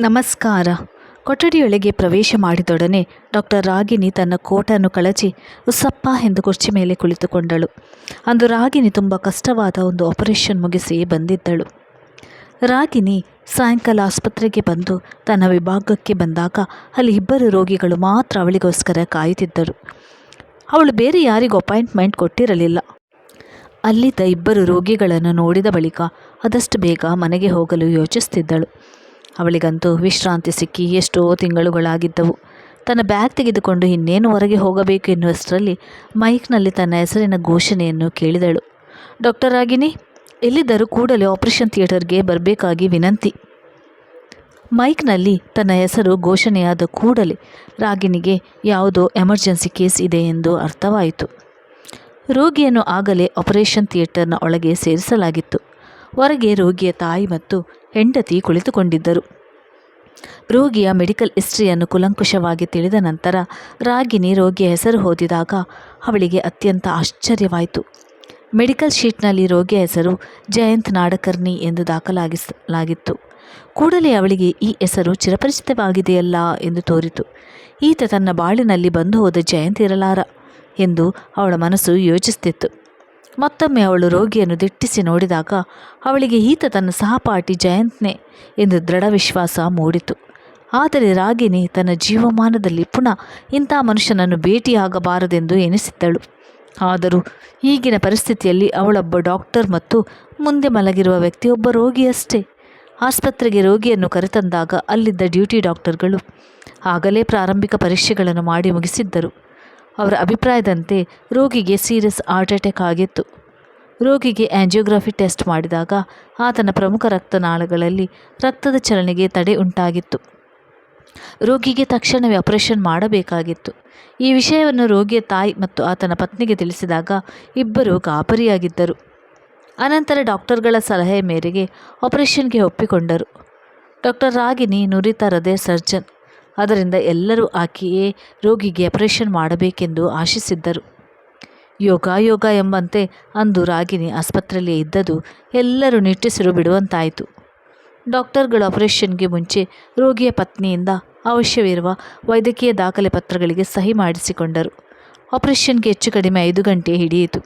ನಮಸ್ಕಾರ. ಕೊಠಡಿಯೊಳಗೆ ಪ್ರವೇಶ ಮಾಡಿದೊಡನೆ ಡಾಕ್ಟರ್ ರಾಗಿಣಿ ತನ್ನ ಕೋಟನ್ನು ಕಳಚಿ ಉಸಪ್ಪ ಎಂದು ಕುರ್ಚಿ ಮೇಲೆ ಕುಳಿತುಕೊಂಡಳು. ಅಂದು ರಾಗಿಣಿ ತುಂಬ ಕಷ್ಟವಾದ ಒಂದು ಆಪರೇಷನ್ ಮುಗಿಸಿ ಬಂದಿದ್ದಳು. ರಾಗಿಣಿ ಸಾಯಂಕಾಲ ಆಸ್ಪತ್ರೆಗೆ ಬಂದು ತನ್ನ ವಿಭಾಗಕ್ಕೆ ಬಂದಾಗ ಅಲ್ಲಿ ಇಬ್ಬರು ರೋಗಿಗಳು ಮಾತ್ರ ಅವಳಿಗೋಸ್ಕರ ಕಾಯುತ್ತಿದ್ದರು. ಅವಳು ಬೇರೆ ಯಾರಿಗೂ ಅಪಾಯಿಂಟ್ಮೆಂಟ್ ಕೊಟ್ಟಿರಲಿಲ್ಲ. ಅಲ್ಲಿದ್ದ ಇಬ್ಬರು ರೋಗಿಗಳನ್ನು ನೋಡಿದ ಬಳಿಕ ಆದಷ್ಟು ಬೇಗ ಮನೆಗೆ ಹೋಗಲು ಯೋಚಿಸ್ತಿದ್ದಳು. ಅವಳಿಗಂತೂ ವಿಶ್ರಾಂತಿ ಸಿಕ್ಕಿ ಎಷ್ಟೋ ತಿಂಗಳುಗಳಾಗಿದ್ದವು. ತನ್ನ ಬ್ಯಾಗ್ ತೆಗೆದುಕೊಂಡು ಇನ್ನೇನು ಹೊರಗೆ ಹೋಗಬೇಕು ಎನ್ನುವಷ್ಟರಲ್ಲಿ ಮೈಕ್ನಲ್ಲಿ ತನ್ನ ಹೆಸರಿನ ಘೋಷಣೆಯನ್ನು ಕೇಳಿದಳು. ಡಾಕ್ಟರ್ ರಾಗಿನಿ ಎಲ್ಲಿದ್ದರೂ ಕೂಡಲೇ ಆಪರೇಷನ್ ಥಿಯೇಟರ್ಗೆ ಬರಬೇಕಾಗಿ ವಿನಂತಿ. ಮೈಕ್ನಲ್ಲಿ ತನ್ನ ಹೆಸರು ಘೋಷಣೆಯಾದ ಕೂಡಲೇ ರಾಗಿಣಿಗೆ ಯಾವುದೋ ಎಮರ್ಜೆನ್ಸಿ ಕೇಸ್ ಇದೆ ಎಂದು ಅರ್ಥವಾಯಿತು. ರೋಗಿಯನ್ನು ಆಗಲೇ ಆಪರೇಷನ್ ಥಿಯೇಟರ್ನ ಒಳಗೆ ಸೇರಿಸಲಾಗಿತ್ತು. ಹೊರಗೆ ರೋಗಿಯ ತಾಯಿ ಮತ್ತು ಹೆಂಡತಿ ಕುಳಿತುಕೊಂಡಿದ್ದರು. ರೋಗಿಯ ಮೆಡಿಕಲ್ ಹಿಸ್ಟ್ರಿಯನ್ನು ಕುಲಂಕುಷವಾಗಿ ತಿಳಿದ ನಂತರ ರಾಗಿನಿ ರೋಗಿಯ ಹೆಸರು ಓದಿದಾಗ ಅವಳಿಗೆ ಅತ್ಯಂತ ಆಶ್ಚರ್ಯವಾಯಿತು. ಮೆಡಿಕಲ್ ಶೀಟ್ನಲ್ಲಿ ರೋಗಿಯ ಹೆಸರು ಜಯಂತ್ ನಾಡಕರ್ಣಿ ಎಂದು ದಾಖಲಾಗಿಸಲಾಗಿತ್ತು. ಕೂಡಲೇ ಅವಳಿಗೆ ಈ ಹೆಸರು ಚಿರಪರಿಚಿತವಾಗಿದೆಯಲ್ಲ ಎಂದು ತೋರಿತು. ಈತ ತನ್ನ ಬಾಳಿನಲ್ಲಿ ಬಂದು ಹೋದ ಜಯಂತ್ ಇರಲಾರ ಎಂದು ಅವಳ ಮನಸ್ಸು ಯೋಚಿಸುತ್ತಿತ್ತು ಮತ್ತೊಮ್ಮೆ ಅವಳು ರೋಗಿಯನ್ನು ದಿಟ್ಟಿಸಿ ನೋಡಿದಾಗ ಅವಳಿಗೆ ಈತ ತನ್ನ ಸಹಪಾಠಿ ಜಯಂತ್ನೇ ಎಂದು ದೃಢ ವಿಶ್ವಾಸ ಮೂಡಿತು. ಆದರೆ ರಾಗಿಣಿ ತನ್ನ ಜೀವಮಾನದಲ್ಲಿ ಪುನಃ ಇಂಥ ಮನುಷ್ಯನನ್ನು ಭೇಟಿಯಾಗಬಾರದೆಂದು ಎನಿಸಿದ್ದಳು. ಆದರೂ ಈಗಿನ ಪರಿಸ್ಥಿತಿಯಲ್ಲಿ ಅವಳೊಬ್ಬ ಡಾಕ್ಟರ್ ಮತ್ತು ಮುಂದೆ ಮಲಗಿರುವ ವ್ಯಕ್ತಿಯೊಬ್ಬ ರೋಗಿಯಷ್ಟೇ. ಆಸ್ಪತ್ರೆಗೆ ರೋಗಿಯನ್ನು ಕರೆತಂದಾಗ ಅಲ್ಲಿದ್ದ ಡ್ಯೂಟಿ ಡಾಕ್ಟರ್ಗಳು ಆಗಲೇ ಪ್ರಾರಂಭಿಕ ಪರೀಕ್ಷೆಗಳನ್ನು ಮಾಡಿ ಮುಗಿಸಿದ್ದರು. ಅವರ ಅಭಿಪ್ರಾಯದಂತೆ ರೋಗಿಗೆ ಸೀರಿಯಸ್ ಹಾರ್ಟ್ ಅಟ್ಯಾಕ್ ಆಗಿತ್ತು. ರೋಗಿಗೆ ಆಂಜಿಯೋಗ್ರಫಿ ಟೆಸ್ಟ್ ಮಾಡಿದಾಗ ಆತನ ಪ್ರಮುಖ ರಕ್ತನಾಳಗಳಲ್ಲಿ ರಕ್ತದ ಚಲನೆಗೆ ತಡೆ ಉಂಟಾಗಿತ್ತು. ರೋಗಿಗೆ ತಕ್ಷಣವೇ ಆಪರೇಷನ್ ಮಾಡಬೇಕಾಗಿತ್ತು. ಈ ವಿಷಯವನ್ನು ರೋಗಿಯ ತಾಯಿ ಮತ್ತು ಆತನ ಪತ್ನಿಗೆ ತಿಳಿಸಿದಾಗ ಇಬ್ಬರು ಗಾಬರಿಯಾಗಿದ್ದರು. ಅನಂತರ ಡಾಕ್ಟರ್ಗಳ ಸಲಹೆ ಮೇರೆಗೆ ಆಪರೇಷನ್ಗೆ ಒಪ್ಪಿಕೊಂಡರು. ಡಾಕ್ಟರ್ ರಾಗಿನಿ ನುರಿತ ಹೃದಯ ಸರ್ಜನ್ ಅದರಿಂದ ಎಲ್ಲರೂ ಆಕೆಯೇ ರೋಗಿಗೆ ಆಪರೇಷನ್ ಮಾಡಬೇಕೆಂದು ಆಶಿಸಿದ್ದರು. ಯೋಗಾಯೋಗ ಯೋಗ ಎಂಬಂತೆ ಅಂದು ರಾಗಿಣಿ ಆಸ್ಪತ್ರೆಯಲ್ಲಿ ಇದ್ದದು ಎಲ್ಲರೂ ನಿಟ್ಟುಸಿರು ಬಿಡುವಂತಾಯಿತು. ಡಾಕ್ಟರ್ಗಳು ಆಪರೇಷನ್ಗೆ ಮುಂಚೆ ರೋಗಿಯ ಪತ್ನಿಯಿಂದ ಅವಶ್ಯವಿರುವ ವೈದ್ಯಕೀಯ ದಾಖಲೆ ಪತ್ರಗಳಿಗೆ ಸಹಿ ಮಾಡಿಸಿಕೊಂಡರು. ಆಪರೇಷನ್ಗೆ ಹೆಚ್ಚು ಕಡಿಮೆ ಐದು ಗಂಟೆ ಹಿಡಿಯಿತು.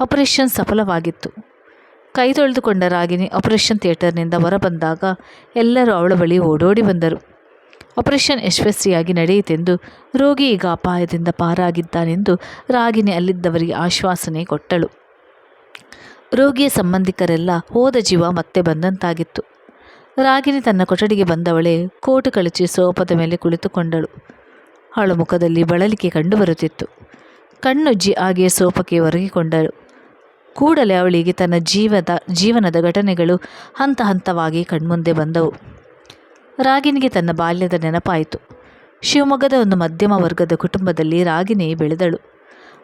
ಆಪರೇಷನ್ ಸಫಲವಾಗಿತ್ತು. ಕೈ ತೊಳೆದುಕೊಂಡ ರಾಗಿಣಿ ಆಪರೇಷನ್ ಥಿಯೇಟರ್ನಿಂದ ಹೊರಬಂದಾಗ ಎಲ್ಲರೂ ಅವಳ ಬಳಿ ಓಡೋಡಿ ಬಂದರು. ಆಪರೇಷನ್ ಯಶಸ್ವಿಯಾಗಿ ನಡೆಯಿತೆಂದು ರೋಗಿ ಈಗ ಅಪಾಯದಿಂದ ಪಾರಾಗಿದ್ದಾನೆಂದು ರಾಗಿಣಿ ಅಲ್ಲಿದ್ದವರಿಗೆ ಆಶ್ವಾಸನೆ ಕೊಟ್ಟಳು. ರೋಗಿಯ ಸಂಬಂಧಿಕರೆಲ್ಲ ಹೋದ ಜೀವ ಮತ್ತೆ ಬಂದಂತಾಗಿತ್ತು. ರಾಗಿಣಿ ತನ್ನ ಕೊಠಡಿಗೆ ಬಂದವಳೆ ಕೋಟು ಕಳಚಿ ಸೋಪದ ಮೇಲೆ ಕುಳಿತುಕೊಂಡಳು. ಅವಳ ಮುಖದಲ್ಲಿ ಬಳಲಿಕೆ ಕಂಡುಬರುತ್ತಿತ್ತು ಕಣ್ಣುಜ್ಜಿ ಹಾಗೆಯೇ ಸೋಪಕ್ಕೆ ಒರಗಿಕೊಂಡಳು. ಕೂಡಲೇ ಅವಳಿಗೆ ತನ್ನ ಜೀವದ, ಜೀವನದ ಘಟನೆಗಳು ಹಂತ ಹಂತವಾಗಿ ಕಣ್ಮುಂದೆ ಬಂದವು. ರಾಗಿಣಿಗೆ ತನ್ನ ಬಾಲ್ಯದ ನೆನಪಾಯಿತು. ಶಿವಮೊಗ್ಗದ ಒಂದು ಮಧ್ಯಮ ವರ್ಗದ ಕುಟುಂಬದಲ್ಲಿ ರಾಗಿಣಿ ಬೆಳೆದಳು.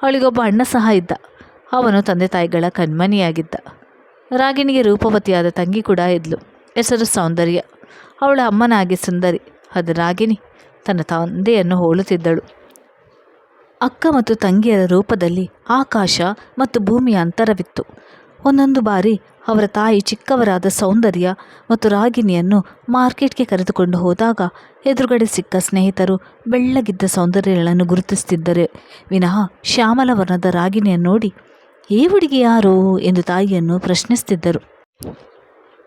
ಅವಳಿಗೊಬ್ಬ ಅಣ್ಣ ಸಹ ಇದ್ದ. ಅವನು ತಂದೆ ತಾಯಿಗಳ ಕಣ್ಮನಿಯಾಗಿದ್ದ. ರಾಗಿಣಿಗೆ ರೂಪವತಿಯಾದ ತಂಗಿ ಕೂಡ ಇದ್ಲು. ಹೆಸರು ಸೌಂದರ್ಯ. ಅವಳ ಅಮ್ಮನಾಗಿ ಸುಂದರಿ. ಅದು ರಾಗಿಣಿ ತನ್ನ ತಂದೆಯನ್ನು ಹೋಲುತ್ತಿದ್ದಳು. ಅಕ್ಕ ಮತ್ತು ತಂಗಿಯರ ರೂಪದಲ್ಲಿ ಆಕಾಶ ಮತ್ತು ಭೂಮಿಯ ಅಂತರವಿತ್ತು. ಒಂದೊಂದು ಬಾರಿ ಅವರ ತಾಯಿ ಚಿಕ್ಕವರಾದ ಸೌಂದರ್ಯ ಮತ್ತು ರಾಗಿಣಿಯನ್ನು ಮಾರ್ಕೆಟ್ಗೆ ಕರೆದುಕೊಂಡು ಹೋದಾಗ ಎದುರುಗಡೆ ಸಿಕ್ಕ ಸ್ನೇಹಿತರು ಬೆಳ್ಳಗಿದ್ದ ಸೌಂದರ್ಯಗಳನ್ನು ಗುರುತಿಸುತ್ತಿದ್ದರೆ. ವಿನಃ ಶ್ಯಾಮಲವರ್ಣದ ರಾಗಿಣಿಯನ್ನು ನೋಡಿ, ಈ ಹುಡುಗಿ ಯಾರು? ಎಂದು ತಾಯಿಯನ್ನು ಪ್ರಶ್ನಿಸುತ್ತಿದ್ದರು.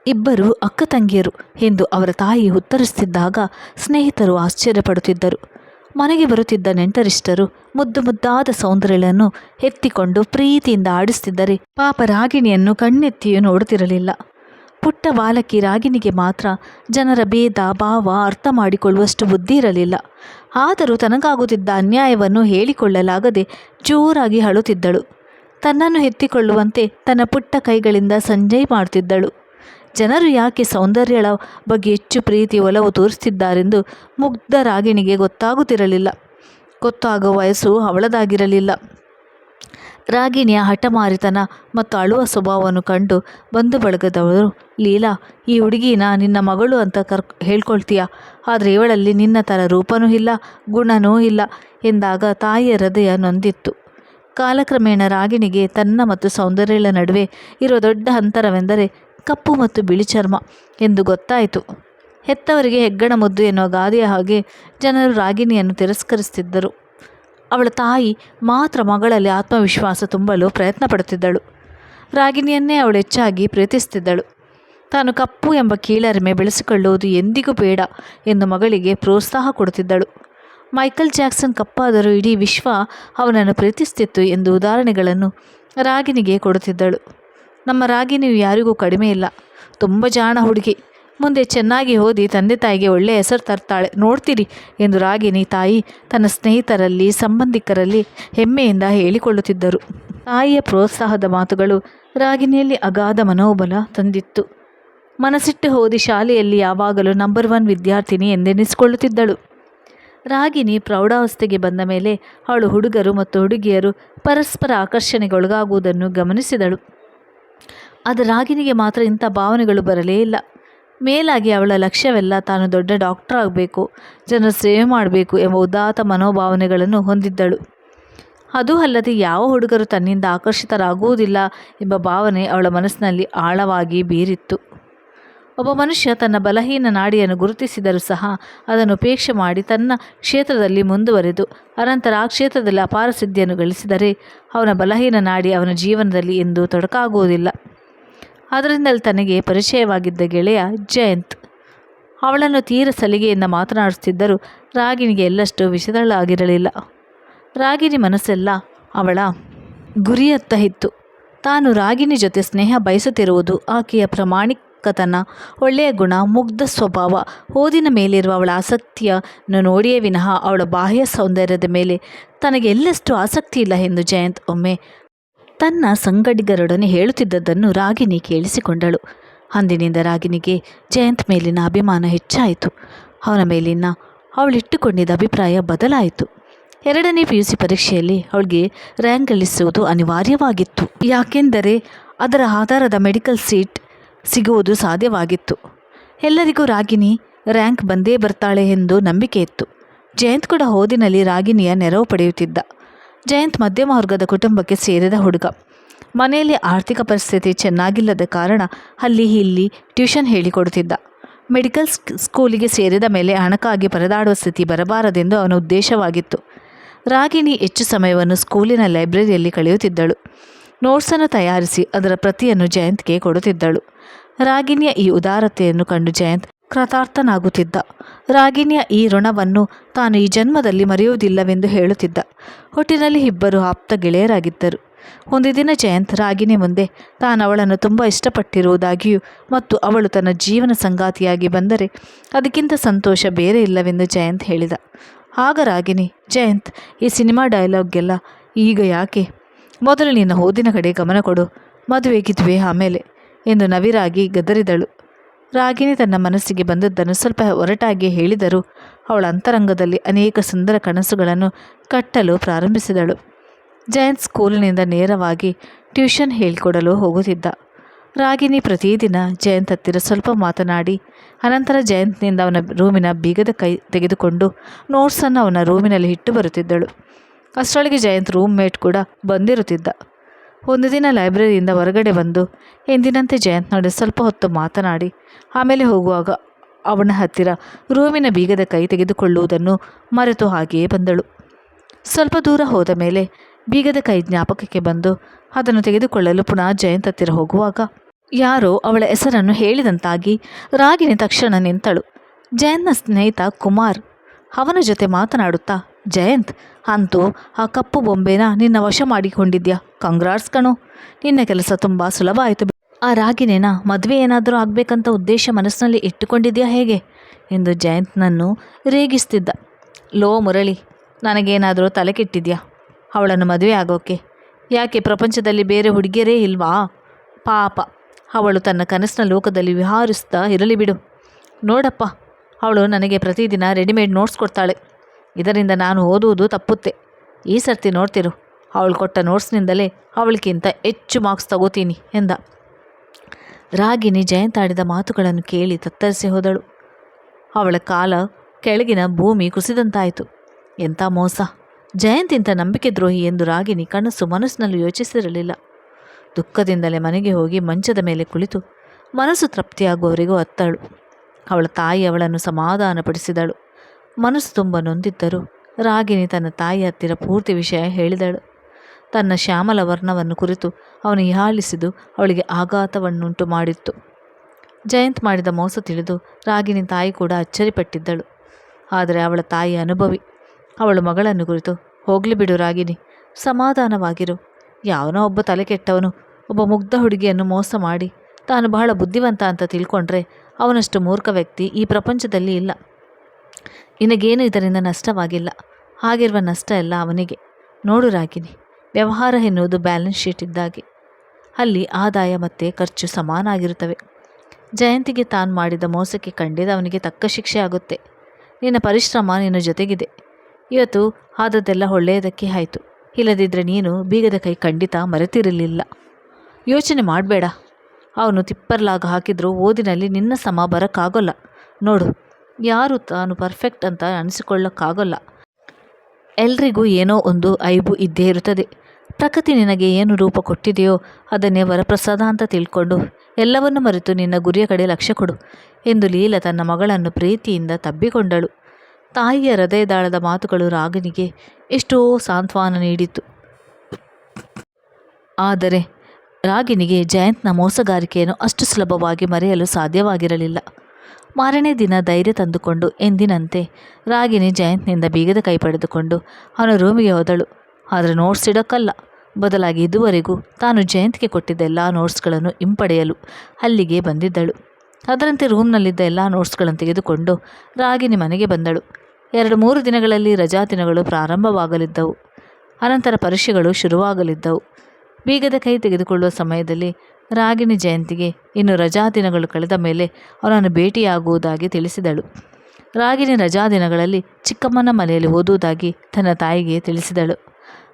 ಇಬ್ಬರು ಅಕ್ಕ ತಂಗಿಯರು ಎಂದು ಅವರ ತಾಯಿ ಉತ್ತರಿಸುತ್ತಿದ್ದಾಗ ಸ್ನೇಹಿತರು ಆಶ್ಚರ್ಯಪಡುತ್ತಿದ್ದರು. ಮನೆಗೆ ಬರುತ್ತಿದ್ದ ನೆಂಟರಿಷ್ಟರು ಮುದ್ದು ಮುದ್ದಾದ ಸೌಂದರ್ಯಗಳನ್ನು ಎತ್ತಿಕೊಂಡು ಪ್ರೀತಿಯಿಂದ ಆಡಿಸುತ್ತಿದ್ದರೆ ಪಾಪ ರಾಗಿಣಿಯನ್ನು ಕಣ್ಣೆತ್ತಿಯೂ ನೋಡುತ್ತಿರಲಿಲ್ಲ. ಪುಟ್ಟ ಬಾಲಕಿ ರಾಗಿಣಿಗೆ ಮಾತ್ರ ಜನರ ಭೇದ ಭಾವ ಅರ್ಥ ಮಾಡಿಕೊಳ್ಳುವಷ್ಟು ಬುದ್ಧಿ ಇರಲಿಲ್ಲ. ಆದರೂ ತನಗಾಗುತ್ತಿದ್ದ ಅನ್ಯಾಯವನ್ನು ಹೇಳಿಕೊಳ್ಳಲಾಗದೆ ಜೋರಾಗಿ ಅಳುತ್ತಿದ್ದಳು. ತನ್ನನ್ನು ಎತ್ತಿಕೊಳ್ಳುವಂತೆ ತನ್ನ ಪುಟ್ಟ ಕೈಗಳಿಂದ ಸಂಜಯ್ ಮಾಡುತ್ತಿದ್ದಳು. ಜನರು ಯಾಕೆ ಸೌಂದರ್ಯಳ ಬಗ್ಗೆ ಹೆಚ್ಚು ಪ್ರೀತಿ ಒಲವು ತೋರಿಸ್ತಿದ್ದಾರೆಂದು ಮುಗ್ಧ ರಾಗಿಣಿಗೆ ಗೊತ್ತಾಗುತ್ತಿರಲಿಲ್ಲ. ಗೊತ್ತಾಗುವ ವಯಸ್ಸು ಅವಳದಾಗಿರಲಿಲ್ಲ. ರಾಗಿಣಿಯ ಹಠಮಾರಿತನ ಮತ್ತು ಅಳುವ ಸ್ವಭಾವವನ್ನು ಕಂಡು ಬಂಧು ಬಳಗದವರು, ಲೀಲಾ, ಈ ಹುಡುಗಿನ ನಿನ್ನ ಮಗಳು ಅಂತ ಕರ್, ಹೇಳ್ಕೊಳ್ತೀಯ? ಆದರೆ ಇವಳಲ್ಲಿ ನಿನ್ನ ಥರ ರೂಪನೂ ಇಲ್ಲ, ಗುಣನೂ ಇಲ್ಲ ಎಂದಾಗ ತಾಯಿಯ ಹೃದಯ ನೊಂದಿತ್ತು. ಕಾಲಕ್ರಮೇಣ ರಾಗಿಣಿಗೆ ತನ್ನ ಮತ್ತು ಸೌಂದರ್ಯಳ ನಡುವೆ ಇರುವ ದೊಡ್ಡ ಅಂತರವೆಂದರೆ ಕಪ್ಪು ಮತ್ತು ಬಿಳಿ ಚರ್ಮ ಎಂದು ಗೊತ್ತಾಯಿತು. ಹೆತ್ತವರಿಗೆ ಹೆಗ್ಗಣ ಮುದ್ದು ಎನ್ನುವ ಗಾದೆಯ ಹಾಗೆ ಜನರು ರಾಗಿಣಿಯನ್ನು ತಿರಸ್ಕರಿಸುತ್ತಿದ್ದರು. ಅವಳ ತಾಯಿ ಮಾತ್ರ ಮಗಳಲ್ಲಿ ಆತ್ಮವಿಶ್ವಾಸ ತುಂಬಲು ಪ್ರಯತ್ನ ಪಡುತ್ತಿದ್ದಳು. ರಾಗಿಣಿಯನ್ನೇ ಅವಳು ಹೆಚ್ಚಾಗಿ ಪ್ರೀತಿಸುತ್ತಿದ್ದಳು. ತಾನು ಕಪ್ಪು ಎಂಬ ಕೀಳರಿಮೆ ಬೆಳೆಸಿಕೊಳ್ಳುವುದು ಎಂದಿಗೂ ಬೇಡ ಎಂದು ಮಗಳಿಗೆ ಪ್ರೋತ್ಸಾಹ ಕೊಡುತ್ತಿದ್ದಳು. ಮೈಕಲ್ ಜಾಕ್ಸನ್ ಕಪ್ಪಾದರೂ ಇಡೀ ವಿಶ್ವ ಅವನನ್ನು ಪ್ರೀತಿಸುತ್ತಿತ್ತು ಎಂದು ಉದಾಹರಣೆಗಳನ್ನು ರಾಗಿಣಿಗೆ ಕೊಡುತ್ತಿದ್ದಳು. ನಮ್ಮ ರಾಗಿಣಿ ಯಾರಿಗೂ ಕಡಿಮೆ ಇಲ್ಲ. ತುಂಬ ಜಾಣ ಹುಡುಗಿ. ಮುಂದೆ ಚೆನ್ನಾಗಿ ಓದಿ ತಂದೆ ತಾಯಿಗೆ ಒಳ್ಳೆಯ ಹೆಸರು ತರ್ತಾಳೆ. ನೋಡ್ತೀರಿ ಎಂದು ರಾಗಿಣಿ ತಾಯಿ ತನ್ನ ಸ್ನೇಹಿತರಲ್ಲಿ, ಸಂಬಂಧಿಕರಲ್ಲಿ ಹೆಮ್ಮೆಯಿಂದ ಹೇಳಿಕೊಳ್ಳುತ್ತಿದ್ದರು. ತಾಯಿಯ ಪ್ರೋತ್ಸಾಹದ ಮಾತುಗಳು ರಾಗಿಣಿಯಲ್ಲಿ ಅಗಾಧ ಮನೋಬಲ ತಂದಿತ್ತು. ಮನಸ್ಸಿಟ್ಟು ಓದಿ ಶಾಲೆಯಲ್ಲಿ ಯಾವಾಗಲೂ ನಂಬರ್ ಒನ್ ವಿದ್ಯಾರ್ಥಿನಿ ಎಂದೆನಿಸಿಕೊಳ್ಳುತ್ತಿದ್ದಳು. ರಾಗಿಣಿ ಪ್ರೌಢಾವಸ್ಥೆಗೆ ಬಂದ ಮೇಲೆ ಅವಳು ಹುಡುಗರು ಮತ್ತು ಹುಡುಗಿಯರು ಪರಸ್ಪರ ಆಕರ್ಷಣೆಗೊಳಗಾಗುವುದನ್ನು ಗಮನಿಸಿದಳು. ಆದರೆ ರಾಗಿಣಿಗೆ ಮಾತ್ರ ಇಂಥ ಭಾವನೆಗಳು ಬರಲೇ ಇಲ್ಲ. ಮೇಲಾಗಿ ಅವಳ ಲಕ್ಷ್ಯವೆಲ್ಲ ತಾನು ದೊಡ್ಡ ಡಾಕ್ಟರ್ ಆಗಬೇಕು, ಜನರ ಸೇವೆ ಮಾಡಬೇಕು ಎಂಬ ಉದಾತ್ತ ಮನೋಭಾವನೆಗಳನ್ನು ಹೊಂದಿದ್ದಳು. ಅದೂ ಅಲ್ಲದೆ ಯಾವ ಹುಡುಗರು ತನ್ನಿಂದ ಆಕರ್ಷಿತರಾಗುವುದಿಲ್ಲ ಎಂಬ ಭಾವನೆ ಅವಳ ಮನಸ್ಸಿನಲ್ಲಿ ಆಳವಾಗಿ ಬೀರಿತ್ತು. ಒಬ್ಬ ಮನುಷ್ಯ ತನ್ನ ಬಲಹೀನ ನಾಡಿಯನ್ನು ಗುರುತಿಸಿದರೂ ಸಹ ಅದನ್ನು ಉಪೇಕ್ಷೆ ಮಾಡಿ ತನ್ನ ಕ್ಷೇತ್ರದಲ್ಲಿ ಮುಂದುವರೆದು, ಅನಂತರ ಆ ಕ್ಷೇತ್ರದಲ್ಲಿ ಅಪಾರ ಸಿದ್ಧಿಯನ್ನು ಗಳಿಸಿದರೆ ಅವನ ಬಲಹೀನ ನಾಡಿ ಅವನ ಜೀವನದಲ್ಲಿ ಎಂದು ತೊಡಕಾಗುವುದಿಲ್ಲ. ಅದರಿಂದಲೇ ತನಗೆ ಪರಿಚಯವಾಗಿದ್ದ ಗೆಳೆಯ ಜಯಂತ್. ಅವಳನ್ನು ತೀರ ಸಲಿಗೆಯಿಂದ ಮಾತನಾಡಿಸುತ್ತಿದ್ದರೂ ರಾಗಿಣಿಗೆ ಎಲ್ಲಷ್ಟು ವಿಷದಳಾಗಿರಲಿಲ್ಲ. ರಾಗಿಣಿ ಮನಸ್ಸೆಲ್ಲ ಅವಳ ಗುರಿಯತ್ತ ಇತ್ತು. ತಾನು ರಾಗಿಣಿ ಜೊತೆ ಸ್ನೇಹ ಬಯಸುತ್ತಿರುವುದು ಆಕೆಯ ಪ್ರಾಮಾಣಿಕತನ, ಒಳ್ಳೆಯ ಗುಣ, ಮುಗ್ಧ ಸ್ವಭಾವ, ಓದಿನ ಮೇಲಿರುವ ಅವಳ ಆಸಕ್ತಿಯನ್ನು ನೋಡಿಯೇ ವಿನಃ ಅವಳ ಬಾಹ್ಯ ಸೌಂದರ್ಯದ ಮೇಲೆ ತನಗೆ ಎಲ್ಲಷ್ಟು ಆಸಕ್ತಿ ಇಲ್ಲ ಎಂದು ಜಯಂತ್ ಒಮ್ಮೆ ತನ್ನ ಸಂಗಡಿಗರೊಡನೆ ಹೇಳುತ್ತಿದ್ದದ್ದನ್ನು ರಾಗಿಣಿ ಕೇಳಿಸಿಕೊಂಡಳು. ಅಂದಿನಿಂದ ರಾಗಿಣಿಗೆ ಜಯಂತ್ ಮೇಲಿನ ಅಭಿಮಾನ ಹೆಚ್ಚಾಯಿತು. ಅವನ ಮೇಲಿನ ಅವಳಿಟ್ಟುಕೊಂಡಿದ್ದ ಅಭಿಪ್ರಾಯ ಬದಲಾಯಿತು. ಎರಡನೇ ಪಿ ಯು ಸಿ ಪರೀಕ್ಷೆಯಲ್ಲಿ ಅವಳಿಗೆ ರ್ಯಾಂಕ್ ಗಳಿಸುವುದು ಅನಿವಾರ್ಯವಾಗಿತ್ತು. ಯಾಕೆಂದರೆ ಅದರ ಆಧಾರದ ಮೆಡಿಕಲ್ ಸೀಟ್ ಸಿಗುವುದು ಸಾಧ್ಯವಾಗಿತ್ತು. ಎಲ್ಲರಿಗೂ ರಾಗಿಣಿ ರ್ಯಾಂಕ್ ಬಂದೇ ಬರ್ತಾಳೆ ಎಂದು ನಂಬಿಕೆ ಇತ್ತು. ಜಯಂತ್ ಕೂಡ ಹೋದಿನಲ್ಲಿ ರಾಗಿಣಿಯ ನೆರವು ಪಡೆಯುತ್ತಿದ್ದ. ಜಯಂತ್ ಮಧ್ಯಮ ವರ್ಗದ ಕುಟುಂಬಕ್ಕೆ ಸೇರಿದ ಹುಡುಗ. ಮನೆಯಲ್ಲಿ ಆರ್ಥಿಕ ಪರಿಸ್ಥಿತಿ ಚೆನ್ನಾಗಿಲ್ಲದ ಕಾರಣ ಅಲ್ಲಿ ಇಲ್ಲಿ ಟ್ಯೂಷನ್ ಹೇಳಿಕೊಡುತ್ತಿದ್ದ. ಮೆಡಿಕಲ್ ಸ್ಕೂಲಿಗೆ ಸೇರಿದ ಮೇಲೆ ಹಣಕ್ಕಾಗಿ ಪರದಾಡುವ ಸ್ಥಿತಿ ಬರಬಾರದೆಂದು ಅವನ ಉದ್ದೇಶವಾಗಿತ್ತು. ರಾಗಿಣಿ ಹೆಚ್ಚು ಸಮಯವನ್ನು ಸ್ಕೂಲಿನ ಲೈಬ್ರರಿಯಲ್ಲಿ ಕಳೆಯುತ್ತಿದ್ದಳು. ನೋಟ್ಸನ್ನು ತಯಾರಿಸಿ ಅದರ ಪ್ರತಿಯನ್ನು ಜಯಂತ್ಗೆ ಕೊಡುತ್ತಿದ್ದಳು. ರಾಗಿಣಿಯ ಈ ಉದಾರತೆಯನ್ನು ಕಂಡು ಜಯಂತ್ ಕೃತಾರ್ಥನಾಗುತ್ತಿದ್ದ. ರಾಗಿಣಿಯ ಈ ಋಣವನ್ನು ತಾನು ಈ ಜನ್ಮದಲ್ಲಿ ಮರೆಯುವುದಿಲ್ಲವೆಂದು ಹೇಳುತ್ತಿದ್ದ. ಹುಟ್ಟಿನಲ್ಲಿ ಇಬ್ಬರು ಆಪ್ತ ಗೆಳೆಯರಾಗಿದ್ದರು. ಒಂದು ದಿನ ಜಯಂತ್ ರಾಗಿಣಿ ಮುಂದೆ ತಾನು ಅವಳನ್ನು ತುಂಬ ಇಷ್ಟಪಟ್ಟಿರುವುದಾಗಿಯೂ ಮತ್ತು ಅವಳು ತನ್ನ ಜೀವನ ಸಂಗಾತಿಯಾಗಿ ಬಂದರೆ ಅದಕ್ಕಿಂತ ಸಂತೋಷ ಬೇರೆ ಇಲ್ಲವೆಂದು ಜಯಂತ್ ಹೇಳಿದ. ಆಗ ರಾಗಿಣಿ, ಜಯಂತ್, ಈ ಸಿನಿಮಾ ಡೈಲಾಗ್ಗೆಲ್ಲ ಈಗ ಯಾಕೆ? ಮೊದಲು ನಿನ್ನ ಓದಿನ ಕಡೆ ಗಮನ ಕೊಡು ಮದುವೆಗಿದ್ವೆ ಆಮೇಲೆ, ಎಂದು ನವಿರಾಗಿ ಗದರಿದಳು. ರಾಗಿಣಿ ತನ್ನ ಮನಸ್ಸಿಗೆ ಬಂದದ್ದನ್ನು ಸ್ವಲ್ಪ ಒರಟಾಗಿ ಹೇಳಿದರೂ. ಅವಳ ಅಂತರಂಗದಲ್ಲಿ ಅನೇಕ ಸುಂದರ ಕನಸುಗಳನ್ನು ಕಟ್ಟಲು ಪ್ರಾರಂಭಿಸಿದಳು. ಜಯಂತ್ ಸ್ಕೂಲಿನಿಂದ ನೇರವಾಗಿ ಟ್ಯೂಷನ್ ಹೇಳಿಕೊಡಲು ಹೋಗುತ್ತಿದ್ದ. ರಾಗಿಣಿ ಪ್ರತಿದಿನ ಜಯಂತ್ ಹತ್ತಿರ ಸ್ವಲ್ಪ ಮಾತನಾಡಿ, ಅನಂತರ ಜಯಂತ್ನಿಂದ ಅವನ ರೂಮಿನ ಬೀಗದ ಕೈ ತೆಗೆದುಕೊಂಡು ನೋಟ್ಸನ್ನು ಅವನ ರೂಮಿನಲ್ಲಿ ಇಟ್ಟು ಬರುತ್ತಿದ್ದಳು. ಅಷ್ಟರೊಳಗೆ ಜಯಂತ್ ರೂಮ್ ಮೇಟ್ ಕೂಡ ಬಂದಿರುತ್ತಿದ್ದ. ಒಂದು ದಿನ ಲೈಬ್ರರಿಯಿಂದ ಹೊರಗಡೆ ಬಂದು ಎಂದಿನಂತೆ ಜಯಂತ್ನೊಡೆ ಸ್ವಲ್ಪ ಹೊತ್ತು ಮಾತನಾಡಿ, ಆಮೇಲೆ ಹೋಗುವಾಗ ಅವನ ಹತ್ತಿರ ರೂಮಿನ ಬೀಗದ ಕೈ ತೆಗೆದುಕೊಳ್ಳುವುದನ್ನು ಮರೆತು ಹಾಗೆಯೇ ಬಂದಳು. ಸ್ವಲ್ಪ ದೂರ ಹೋದ ಮೇಲೆ ಬೀಗದ ಕೈ ಜ್ಞಾಪಕಕ್ಕೆ ಬಂದು ಅದನ್ನು ತೆಗೆದುಕೊಳ್ಳಲು ಪುನಃ ಜಯಂತ್ ಹತ್ತಿರ ಹೋಗುವಾಗ ಯಾರೋ ಅವಳ ಹೆಸರನ್ನು ಹೇಳಿದಂತಾಗಿ ರಾಗಿನಿ ತಕ್ಷಣ ನಿಂತಳು. ಜಯಂತ್ನ ಸ್ನೇಹಿತ ಕುಮಾರ್ ಅವನ ಜೊತೆ ಮಾತನಾಡುತ್ತಾ ಜಯಂತ್, ಅಂತೂ, ಆ ಕಪ್ಪು ಬೊಂಬೆನ ನಿನ್ನ ವಶ ಮಾಡಿಕೊಂಡಿದ್ಯಾ? ಕಂಗ್ರಾಟ್ಸ್ ಕಣೋ, ನಿನ್ನ ಕೆಲಸ ತುಂಬ ಸುಲಭ ಆಯಿತು ಆ ರಾಗಿನೇನ ಮದುವೆ ಏನಾದರೂ ಆಗಬೇಕಂತ ಉದ್ದೇಶ ಮನಸ್ಸಿನಲ್ಲಿ ಇಟ್ಟುಕೊಂಡಿದ್ಯಾ ಹೇಗೆ? ಎಂದು ಜಯಂತ್ನನ್ನು ರೇಗಿಸ್ತಿದ್ದ. ಲೋ ಮುರಳಿ, ನನಗೇನಾದರೂ ತಲೆ ಕೆಟ್ಟಿದ್ಯಾ ಅವಳನ್ನು ಮದುವೆ ಆಗೋಕೆ? ಯಾಕೆ ಪ್ರಪಂಚದಲ್ಲಿ ಬೇರೆ ಹುಡುಗಿಯರೇ ಇಲ್ವಾ? ಪಾಪ, ಅವಳು ತನ್ನ ಕನಸಿನ ಲೋಕದಲ್ಲಿ ವಿಹಾರಿಸ್ತಾ ಇರಲಿ ಬಿಡು. ನೋಡಪ್ಪ, ಅವಳು ನನಗೆ ಪ್ರತಿದಿನ ರೆಡಿಮೇಡ್ ನೋಟ್ಸ್ ಕೊಡ್ತಾಳೆ. ಇದರಿಂದ ನಾನು ಓದುವುದು ತಪ್ಪುತ್ತೆ. ಈ ಸರ್ತಿ ನೋಡ್ತಿರು, ಅವಳು ಕೊಟ್ಟ ನೋಟ್ಸ್ನಿಂದಲೇ ಅವಳಿಗಿಂತ ಹೆಚ್ಚು ಮಾರ್ಕ್ಸ್ ತಗೋತೀನಿ ಎಂದ. ರಾಗಿಣಿ ಜಯಂತಾಡಿದ ಮಾತುಗಳನ್ನು ಕೇಳಿ ತತ್ತರಿಸಿ ಹೋದಳು. ಅವಳ ಕಾಲ ಕೆಳಗಿನ ಭೂಮಿ ಕುಸಿದಂತಾಯಿತು. ಎಂಥ ಮೋಸ. ಜಯಂತ್ ಇಂಥ ನಂಬಿಕೆ ದ್ರೋಹಿ ಎಂದು ರಾಗಿಣಿ ಕನಸು ಮನಸ್ಸಿನಲ್ಲಿ ಯೋಚಿಸಿರಲಿಲ್ಲ. ದುಃಖದಿಂದಲೇ ಮನೆಗೆ ಹೋಗಿ ಮಂಚದ ಮೇಲೆ ಕುಳಿತು ಮನಸ್ಸು ತೃಪ್ತಿಯಾಗುವವರಿಗೂ ಅತ್ತಳು. ಅವಳ ತಾಯಿ ಅವಳನ್ನು ಸಮಾಧಾನಪಡಿಸಿದಳು. ಮನಸ್ಸು ತುಂಬ ನೊಂದಿದ್ದರು. ರಾಗಿಣಿ ತನ್ನ ತಾಯಿ ಹತ್ತಿರ ಪೂರ್ತಿ ವಿಷಯ ಹೇಳಿದಳು. ತನ್ನ ಶ್ಯಾಮಲ ವರ್ಣವನ್ನು ಕುರಿತು ಅವನು ಹೀಯಾಳಿಸಿದ್ದು ಅವಳಿಗೆ ಆಘಾತವನ್ನುಂಟು ಮಾಡಿತ್ತು. ಜಯಂತ್ ಮಾಡಿದ ಮೋಸ ತಿಳಿದು ರಾಗಿಣಿ ತಾಯಿ ಕೂಡ ಅಚ್ಚರಿಪಟ್ಟಿದ್ದಳು. ಆದರೆ ಅವಳ ತಾಯಿ ಅನುಭವಿ. ಅವಳು ಮಗಳನ್ನು ಕುರಿತು, ಹೋಗಲಿ ಬಿಡು ರಾಗಿಣಿ, ಸಮಾಧಾನವಾಗಿರು. ಯಾವನೋ ಒಬ್ಬ ತಲೆ ಕೆಟ್ಟವನು, ಒಬ್ಬ ಮುಗ್ಧ ಹುಡುಗಿಯನ್ನು ಮೋಸ ಮಾಡಿ, ತಾನು ಬಹಳ ಬುದ್ಧಿವಂತ ಅಂತ ತಿಳ್ಕೊಂಡ್ರೆ ಅವನಷ್ಟು ಮೂರ್ಖ ವ್ಯಕ್ತಿ ಈ ಪ್ರಪಂಚದಲ್ಲಿ ಇಲ್ಲ. ನಿನಗೇನು ಇದರಿಂದ ನಷ್ಟವಾಗಿಲ್ಲ? ಹಾಗಿರುವ ನಷ್ಟ ಎಲ್ಲ ಅವನಿಗೆ. ನೋಡು ರಾಗಿನಿ ವ್ಯವಹಾರ ಎನ್ನುವುದು ಬ್ಯಾಲೆನ್ಸ್ ಶೀಟ್ ಇದ್ದಾಗೆ. ಅಲ್ಲಿ ಆದಾಯ ಮತ್ತು ಖರ್ಚು ಸಮಾನಾಗಿರುತ್ತವೆ. ಜಯಂತಿಗೆ ತಾನು ಮಾಡಿದ ಮೋಸಕ್ಕೆ ಖಂಡಿತ ಅವನಿಗೆ ತಕ್ಕ ಶಿಕ್ಷೆ ಆಗುತ್ತೆ. ನಿನ್ನ ಪರಿಶ್ರಮ ನಿನ್ನ ಜೊತೆಗಿದೆ. ಇವತ್ತು ಆದದ್ದೆಲ್ಲ ಒಳ್ಳೆಯದಕ್ಕೆ ಆಯಿತು. ಇಲ್ಲದಿದ್ದರೆ ನೀನು ಬೀಗದ ಕೈ ಖಂಡಿತ ಮರೆತಿರಲಿಲ್ಲ. ಯೋಚನೆ ಮಾಡಬೇಡ. ಅವನು ತಿಪ್ಪರ್ಲಾಗ ಹಾಕಿದ್ರು ಓದಿನಲ್ಲಿ ನಿನ್ನ ಸಮ ಬರೋಕ್ಕಾಗೋಲ್ಲ. ನೋಡು ಯಾರು ತಾನು ಪರ್ಫೆಕ್ಟ್ ಅಂತ ಅನಿಸಿಕೊಳ್ಳೋಕ್ಕಾಗಲ್ಲ. ಎಲ್ರಿಗೂ ಏನೋ ಒಂದು ಐಬು ಇದ್ದೇ ಇರುತ್ತದೆ. ಪ್ರಕೃತಿ ನಿನಗೆ ಏನು ರೂಪ ಕೊಟ್ಟಿದೆಯೋ ಅದನ್ನೇ ವರಪ್ರಸಾದ ಅಂತ ತಿಳ್ಕೊಂಡು ಎಲ್ಲವನ್ನು ಮರೆತು ನಿನ್ನ ಗುರಿಯ ಕಡೆ ಲಕ್ಷ್ಯ ಕೊಡು ಎಂದು ಲೀಲ ತನ್ನ ಮಗಳನ್ನು ಪ್ರೀತಿಯಿಂದ ತಬ್ಬಿಕೊಂಡಳು. ತಾಯಿಯ ಹೃದಯದಾಳದ ಮಾತುಗಳು ರಾಗನಿಗೆ ಎಷ್ಟೋ ಸಾಂತ್ವನ ನೀಡಿತು ಆದರೆ ರಾಗಿನಿಗೆ ಜಯಂತ್ನ ಮೋಸಗಾರಿಕೆಯನ್ನು ಅಷ್ಟು ಸುಲಭವಾಗಿ ಮರೆಯಲು ಸಾಧ್ಯವಾಗಿರಲಿಲ್ಲ. ಮಾರನೇ ದಿನ ಧೈರ್ಯ ತಂದುಕೊಂಡು ಎಂದಿನಂತೆ ರಾಗಿಣಿ ಜಯಂತ್ನಿಂದ ಬೀಗದ ಕೈ ಪಡೆದುಕೊಂಡು ಅವನ ರೂಮಿಗೆ ಹೋದಳು. ಆದರೆ ನೋಟ್ಸ್ ಇಡೋಕ್ಕಲ್ಲ. ಬದಲಾಗಿ ಇದುವರೆಗೂ ತಾನು ಜಯಂತ್ಗೆ ಕೊಟ್ಟಿದ್ದ ಎಲ್ಲ ನೋಟ್ಸ್ಗಳನ್ನು ಹಿಂಪಡೆಯಲು ಅಲ್ಲಿಗೆ ಬಂದಿದ್ದಳು. ಅದರಂತೆ ರೂಮ್ನಲ್ಲಿದ್ದ ಎಲ್ಲ ನೋಟ್ಸ್ಗಳನ್ನು ತೆಗೆದುಕೊಂಡು ರಾಗಿಣಿ ಮನೆಗೆ ಬಂದಳು. ಎರಡು ಮೂರು ದಿನಗಳಲ್ಲಿ ರಜಾ ದಿನಗಳು ಪ್ರಾರಂಭವಾಗಲಿದ್ದವು. ಅನಂತರ ಪರೀಕ್ಷೆಗಳು ಶುರುವಾಗಲಿದ್ದವು. ಬೀಗದ ಕೈ ತೆಗೆದುಕೊಳ್ಳುವ ಸಮಯದಲ್ಲಿ ರಾಗಿಣಿ ಜಯಂತಿಗೆ ಇನ್ನು ರಜಾ ದಿನಗಳು ಕಳೆದ ಮೇಲೆ ಅವನನ್ನು ಭೇಟಿಯಾಗುವುದಾಗಿ ತಿಳಿಸಿದಳು. ರಾಗಿಣಿ ರಜಾ ದಿನಗಳಲ್ಲಿ ಚಿಕ್ಕಮ್ಮನ ಮನೆಯಲ್ಲಿ ಓದುವುದಾಗಿ ತನ್ನ ತಾಯಿಗೆ ತಿಳಿಸಿದಳು.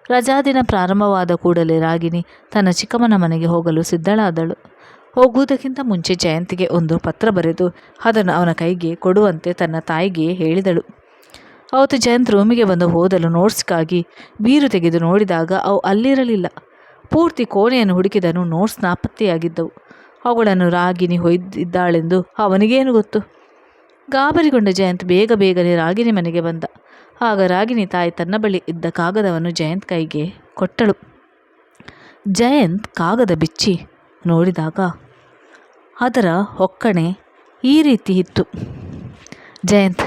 ರಜಾದಿನ ಪ್ರಾರಂಭವಾದ ಕೂಡಲೇ ರಾಗಿಣಿ ತನ್ನ ಚಿಕ್ಕಮ್ಮನ ಮನೆಗೆ ಹೋಗಲು ಸಿದ್ಧಳಾದಳು. ಹೋಗುವುದಕ್ಕಿಂತ ಮುಂಚೆ ಜಯಂತಿಗೆ ಒಂದು ಪತ್ರ ಬರೆದು ಅದನ್ನು ಅವನ ಕೈಗೆ ಕೊಡುವಂತೆ ತನ್ನ ತಾಯಿಗೆ ಹೇಳಿದಳು. ಅವತ್ತು ಜಯಂತ್ ರೂಮಿಗೆ ಬಂದು ಓದಲು ನೋಟ್ಸ್ಗಾಗಿ ಬೀರು ತೆಗೆದು ನೋಡಿದಾಗ ಅವು ಅಲ್ಲಿರಲಿಲ್ಲ. ಪೂರ್ತಿ ಕೋಣೆಯನ್ನು ಹುಡುಕಿದನು. ನೋಟ್ಸ್ ನಾಪತ್ತೆಯಾಗಿದ್ದವು. ಅವುಗಳನ್ನು ರಾಗಿಣಿ ಹೊಯ್ದಿದ್ದಾಳೆಂದು ಅವನಿಗೇನು ಗೊತ್ತು? ಗಾಬರಿಗೊಂಡ ಜಯಂತ್ ಬೇಗ ಬೇಗನೆ ರಾಗಿಣಿ ಮನೆಗೆ ಬಂದ. ಆಗ ರಾಗಿಣಿ ತಾಯಿ ತನ್ನ ಬಳಿ ಇದ್ದ ಕಾಗದವನ್ನು ಜಯಂತ್ ಕೈಗೆ ಕೊಟ್ಟಳು. ಜಯಂತ್ ಕಾಗದ ಬಿಚ್ಚಿ ನೋಡಿದಾಗ ಅದರ ಒಕ್ಕಣೆ ಈ ರೀತಿ ಇತ್ತು. ಜಯಂತ್,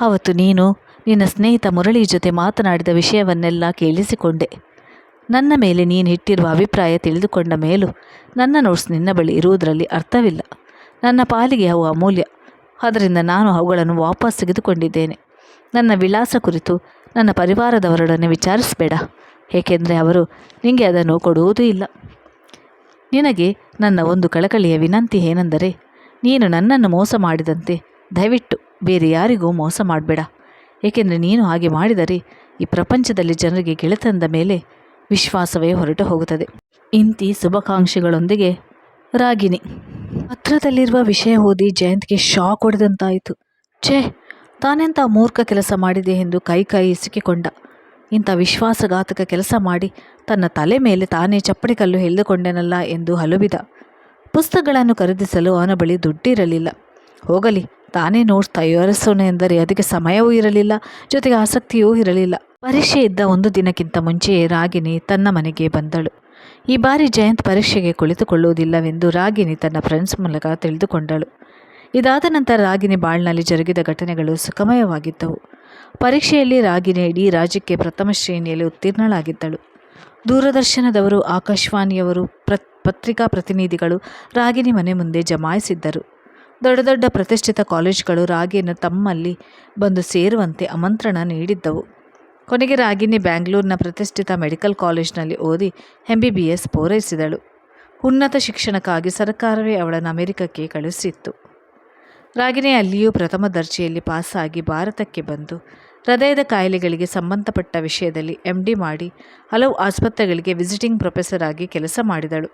ಅವತ್ತು ನೀನು ನಿನ್ನ ಸ್ನೇಹಿತ ಮುರಳಿ ಜೊತೆ ಮಾತನಾಡಿದ ವಿಷಯವನ್ನೆಲ್ಲ ಕೇಳಿಸಿಕೊಂಡೆ. ನನ್ನ ಮೇಲೆ ನೀನು ಇಟ್ಟಿರುವ ಅಭಿಪ್ರಾಯ ತಿಳಿದುಕೊಂಡ ಮೇಲೂ ನನ್ನ ನೋಟ್ಸ್ ನಿನ್ನ ಬಳಿ ಇರುವುದರಲ್ಲಿ ಅರ್ಥವಿಲ್ಲ. ನನ್ನ ಪಾಲಿಗೆ ಅವು ಅಮೂಲ್ಯ. ಅದರಿಂದ ನಾನು ಅವುಗಳನ್ನು ವಾಪಸ್ ತೆಗೆದುಕೊಂಡಿದ್ದೇನೆ. ನನ್ನ ವಿಳಾಸ ಕುರಿತು ನನ್ನ ಪರಿವಾರದವರೊಡನೆ ವಿಚಾರಿಸಬೇಡ. ಏಕೆಂದರೆ ಅವರು ನಿಮಗೆ ಅದನ್ನು ಕೊಡುವುದೂ ಇಲ್ಲ. ನಿನಗೆ ನನ್ನ ಒಂದು ಕಳಕಳಿಯ ವಿನಂತಿ ಏನೆಂದರೆ, ನೀನು ನನ್ನನ್ನು ಮೋಸ ಮಾಡಿದಂತೆ ದಯವಿಟ್ಟು ಬೇರೆ ಯಾರಿಗೂ ಮೋಸ ಮಾಡಬೇಡ. ಏಕೆಂದರೆ ನೀನು ಹಾಗೆ ಮಾಡಿದರೆ ಈ ಪ್ರಪಂಚದಲ್ಲಿ ಜನರಿಗೆ ಗೆಳೆತಂದ ಮೇಲೆ ವಿಶ್ವಾಸವೇ ಹೊರಟು ಹೋಗುತ್ತದೆ. ಇಂತಿ ಶುಭಾಕಾಂಕ್ಷೆಗಳೊಂದಿಗೆ ರಾಗಿಣಿ. ಪತ್ರದಲ್ಲಿರುವ ವಿಷಯ ಓದಿ ಜಯಂತ್ಗೆ ಶಾಕ್ ಹೊಡೆದಂತಾಯಿತು. ಛೇ ತಾನೆಂಥ ಮೂರ್ಖ ಕೆಲಸ ಮಾಡಿದೆ ಎಂದು ಕೈ ಕೈ ಇಸುಕಿಕೊಂಡ ಇಂಥ ವಿಶ್ವಾಸಘಾತಕ ಕೆಲಸ ಮಾಡಿ ತನ್ನ ತಲೆ ಮೇಲೆ ತಾನೇ ಚಪ್ಪಡಿ ಕಲ್ಲು ಎಳೆದುಕೊಂಡೆನಲ್ಲ ಎಂದು ಹಲುಬಿದ. ಪುಸ್ತಕಗಳನ್ನು ಖರೀದಿಸಲು ಅವನ ಬಳಿ ದುಡ್ಡಿರಲಿಲ್ಲ. ಹೋಗಲಿ, ತಾನೇ ನೋಟ್ಸ್ ತಯಾರಿಸೋಣ ಎಂದರೆ ಅದಕ್ಕೆ ಸಮಯವೂ ಇರಲಿಲ್ಲ, ಜೊತೆಗೆ ಆಸಕ್ತಿಯೂ ಇರಲಿಲ್ಲ. ಪರೀಕ್ಷೆ ಇದ್ದ ಒಂದು ದಿನಕ್ಕಿಂತ ಮುಂಚೆಯೇ ರಾಗಿಣಿ ತನ್ನ ಮನೆಗೆ ಬಂದಳು. ಈ ಬಾರಿ ಜಯಂತ್ ಪರೀಕ್ಷೆಗೆ ಕುಳಿತುಕೊಳ್ಳುವುದಿಲ್ಲವೆಂದು ರಾಗಿಣಿ ತನ್ನ ಫ್ರೆಂಡ್ಸ್ ಮೂಲಕ ತಿಳಿದುಕೊಂಡಳು. ಇದಾದ ನಂತರ ರಾಗಿಣಿ ಬಾಳ್ನಲ್ಲಿ ಜರುಗಿದ ಘಟನೆಗಳು ಸುಖಮಯವಾಗಿದ್ದವು. ಪರೀಕ್ಷೆಯಲ್ಲಿ ರಾಗಿಣಿ ಇಡೀ ರಾಜ್ಯಕ್ಕೆ ಪ್ರಥಮ ಶ್ರೇಣಿಯಲ್ಲಿ ಉತ್ತೀರ್ಣಳಾಗಿದ್ದಳು. ದೂರದರ್ಶನದವರು, ಆಕಾಶವಾಣಿಯವರು, ಪ್ರ, ಪತ್ರಿಕಾ ಪ್ರತಿನಿಧಿಗಳು ರಾಗಿಣಿ ಮನೆ ಮುಂದೆ ಜಮಾಯಿಸಿದ್ದರು. ದೊಡ್ಡ ದೊಡ್ಡ ಪ್ರತಿಷ್ಠಿತ ಕಾಲೇಜುಗಳು ರಾಗಿಯನ್ನು ತಮ್ಮಲ್ಲಿ ಬಂದು ಸೇರುವಂತೆ ಆಮಂತ್ರಣ ನೀಡಿದ್ದವು. ಕೊನೆಗೆ ರಾಗಿಣಿ ಬ್ಯಾಂಗ್ಳೂರಿನ ಪ್ರತಿಷ್ಠಿತ ಮೆಡಿಕಲ್ ಕಾಲೇಜ್ನಲ್ಲಿ ಓದಿ ಎಂ ಬಿ ಎಸ್ ಪೂರೈಸಿದಳು. ಉನ್ನತ ಶಿಕ್ಷಣಕ್ಕಾಗಿ ಸರ್ಕಾರವೇ ಅವಳನ್ನು ಅಮೆರಿಕಕ್ಕೆ ಕಳುಹಿಸಿತ್ತು ರಾಗಿಣಿ ಅಲ್ಲಿಯೂ ಪ್ರಥಮ ದರ್ಜೆಯಲ್ಲಿ ಪಾಸಾಗಿ ಭಾರತಕ್ಕೆ ಬಂದು ಹೃದಯದ ಕಾಯಿಲೆಗಳಿಗೆ ಸಂಬಂಧಪಟ್ಟ ವಿಷಯದಲ್ಲಿ ಎಂ ಡಿ ಮಾಡಿ ಹಲವು ಆಸ್ಪತ್ರೆಗಳಿಗೆ ವಿಸಿಟಿಂಗ್ ಪ್ರೊಫೆಸರ್ ಆಗಿ ಕೆಲಸ ಮಾಡಿದಳು.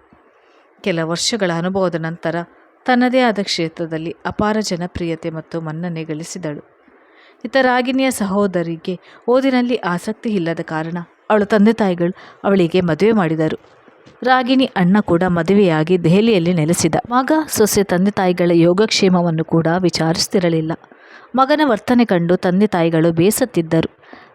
ಕೆಲ ವರ್ಷಗಳ ಅನುಭವದ ನಂತರ ತನ್ನದೇ ಆದ ಕ್ಷೇತ್ರದಲ್ಲಿ ಅಪಾರ ಜನಪ್ರಿಯತೆ ಮತ್ತು ಮನ್ನಣೆ ಗಳಿಸಿದಳು. ಇತ ರಾಗಿಣಿಯ ಸಹೋದರಿಗೆ ಓದಿನಲ್ಲಿ ಆಸಕ್ತಿ ಇಲ್ಲದ ಕಾರಣ ಅವಳ ತಂದೆ ತಾಯಿಗಳು ಅವಳಿಗೆ ಮದುವೆ ಮಾಡಿದರು. ರಾಗಿಣಿ ಅಣ್ಣ ಕೂಡ ಮದುವೆಯಾಗಿ ದೆಹಲಿಯಲ್ಲಿ ನೆಲೆಸಿದ. ಮಗ ಸೊಸೆ ತಂದೆ ತಾಯಿಗಳ ಯೋಗಕ್ಷೇಮವನ್ನು ಕೂಡ ವಿಚಾರಿಸ್ತಿರಲಿಲ್ಲ. ಮಗನ ವರ್ತನೆ ಕಂಡು ತಂದೆ ತಾಯಿಗಳು ಬೇಸತ್ತಿದ್ದರು.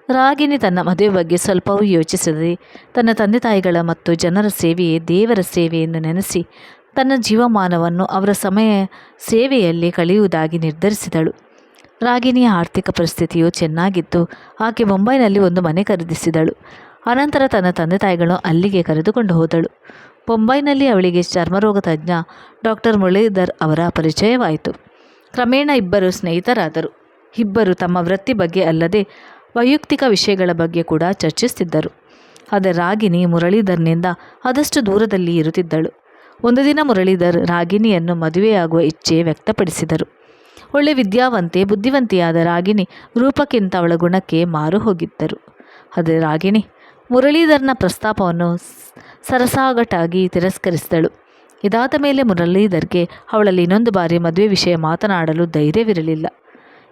ರಾಗಿಣಿ ತನ್ನ ಮದುವೆ ಬಗ್ಗೆ ಸ್ವಲ್ಪವೂ ಯೋಚಿಸದೆ ತನ್ನ ತಂದೆ ತಾಯಿಗಳ ಮತ್ತು ಜನರ ಸೇವೆಯೇ ದೇವರ ಸೇವೆ ಎಂದು ನೆನೆಸಿ ತನ್ನ ಜೀವಮಾನವನ್ನು ಅವರ ಸಮಯ ಸೇವೆಯಲ್ಲಿ ಕಳೆಯುವುದಾಗಿ ನಿರ್ಧರಿಸಿದಳು. ರಾಗಿಣಿಯ ಆರ್ಥಿಕ ಪರಿಸ್ಥಿತಿಯು ಚೆನ್ನಾಗಿತ್ತು. ಆಕೆ ಮುಂಬೈನಲ್ಲಿ ಒಂದು ಮನೆ ಖರೀದಿಸಿದಳು. ಅನಂತರ ತನ್ನ ತಂದೆ ತಾಯಿಗಳು ಅಲ್ಲಿಗೆ ಕರೆದುಕೊಂಡು ಹೋದಳು. ಮುಂಬೈನಲ್ಲಿ ಅವಳಿಗೆ ಚರ್ಮರೋಗ ತಜ್ಞ ಡಾಕ್ಟರ್ ಮುರಳೀಧರ್ ಅವರ ಪರಿಚಯವಾಯಿತು. ಕ್ರಮೇಣ ಇಬ್ಬರು ಸ್ನೇಹಿತರಾದರು. ಇಬ್ಬರು ತಮ್ಮ ವೃತ್ತಿ ಬಗ್ಗೆ ಅಲ್ಲದೆ ವೈಯಕ್ತಿಕ ವಿಷಯಗಳ ಬಗ್ಗೆ ಕೂಡ ಚರ್ಚಿಸುತ್ತಿದ್ದರು. ಆದರೆ ರಾಗಿಣಿ ಮುರಳೀಧರ್ನಿಂದ ಆದಷ್ಟು ದೂರದಲ್ಲಿ ಇರುತ್ತಿದ್ದಳು. ಒಂದು ದಿನ ಮುರಳೀಧರ್ ರಾಗಿಣಿಯನ್ನು ಮದುವೆಯಾಗುವ ಇಚ್ಛೆ ವ್ಯಕ್ತಪಡಿಸಿದರು. ಒಳ್ಳೆ ವಿದ್ಯಾವಂತೆ ಬುದ್ಧಿವಂತಿಯಾದ ರಾಗಿಣಿ ರೂಪಕ್ಕಿಂತ ಅವಳ ಗುಣಕ್ಕೆ ಮಾರು ಹೋಗಿದ್ದರು. ಆದರೆ ರಾಗಿಣಿ ಮುರಳೀಧರನ ಪ್ರಸ್ತಾಪವನ್ನು ಸರಸಾಗಟಾಗಿ ತಿರಸ್ಕರಿಸಿದಳು. ಇದಾದ ಮೇಲೆ ಮುರಳೀಧರ್ಗೆ ಅವಳಲ್ಲಿ ಇನ್ನೊಂದು ಬಾರಿ ಮದುವೆ ವಿಷಯ ಮಾತನಾಡಲು ಧೈರ್ಯವಿರಲಿಲ್ಲ.